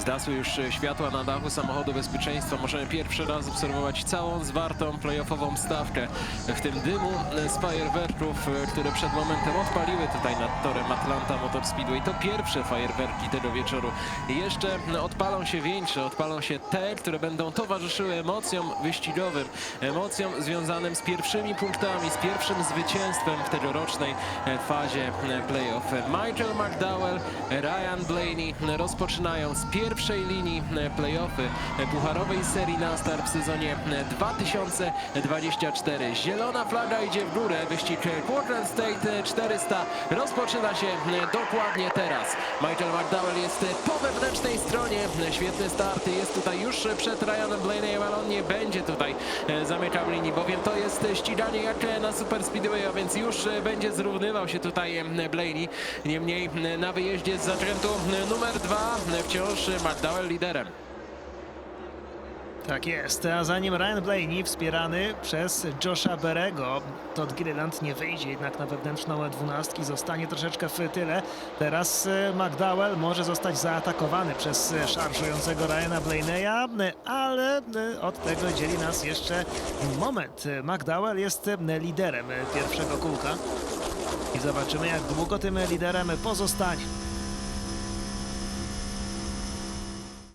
Zgasły już e, światła na dachu samochodu bezpieczeństwa. Możemy pierwszy raz obserwować całą zwartą playoffową stawkę. W tym dymu e, z fajerwerków, e, które przed momentem odpaliły tutaj nad torem Atlanta Motor Speedway. To pierwsze fajerwerki tego wieczoru. Jeszcze e, odpalą się większe, odpalą się te, które będą towarzyszyły emocjom wyścigowym, emocjom związanym z pierwszymi punktami, z pierwszym zwycięstwem w tegorocznej fazie playoff. Michael McDowell, Ryan Blaney rozpoczynają z pierwszej linii e, playoffy e, pucharowej serii NASCAR w sezonie e, 2024. Zielona flaga idzie w górę. Wyścig e, Portland State e, 400 rozpoczyna się e, dokładnie teraz. Michael McDowell jest e, po wewnętrznej stronie. E, Świetny start jest tutaj już e, przed Ryanem Blaneyem, ale on nie będzie tutaj e, zamykał linii, bowiem to jest e, ściganie jak e, na Super Speedway, a więc już e, będzie zrównywał się tutaj Blaney. Niemniej e, na wyjeździe z zakrętu numer dwa wciąż McDowell liderem. Tak jest, a za nim Ryan Blaney wspierany przez Josha Berego. Todd Gilliland nie wyjdzie jednak na wewnętrzną dwunastki, zostanie troszeczkę w tyle. Teraz e, McDowell może zostać zaatakowany przez e, szarżującego Ryana Blaney'a, ale e, od tego dzieli nas jeszcze moment. McDowell jest liderem pierwszego kółka i zobaczymy jak długo tym liderem pozostanie.